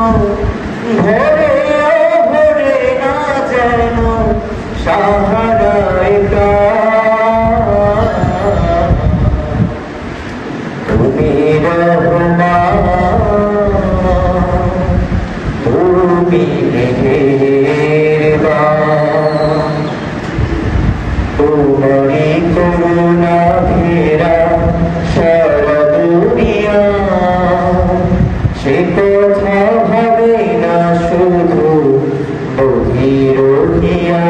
ভরে ভরে না যেন সাহারায় তুমি রহমান ভাবে না শুধু বহিরহিয়া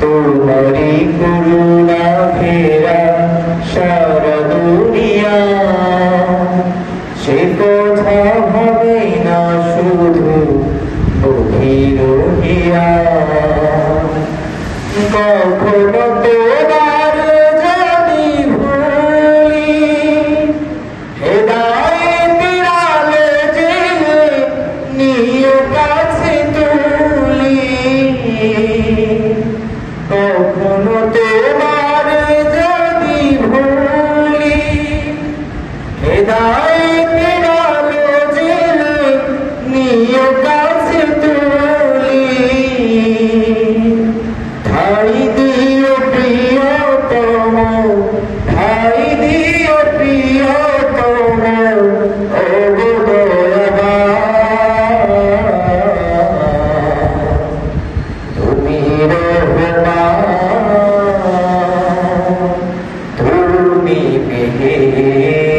তোমারি করুণা ঘেরা সারা দুনিয়া। সে কথা ভাবে না শুধু বহিরহিয়া কখনো তোমার কখনো তোমার জানি ভুলি জেলে নিয়ে তুমি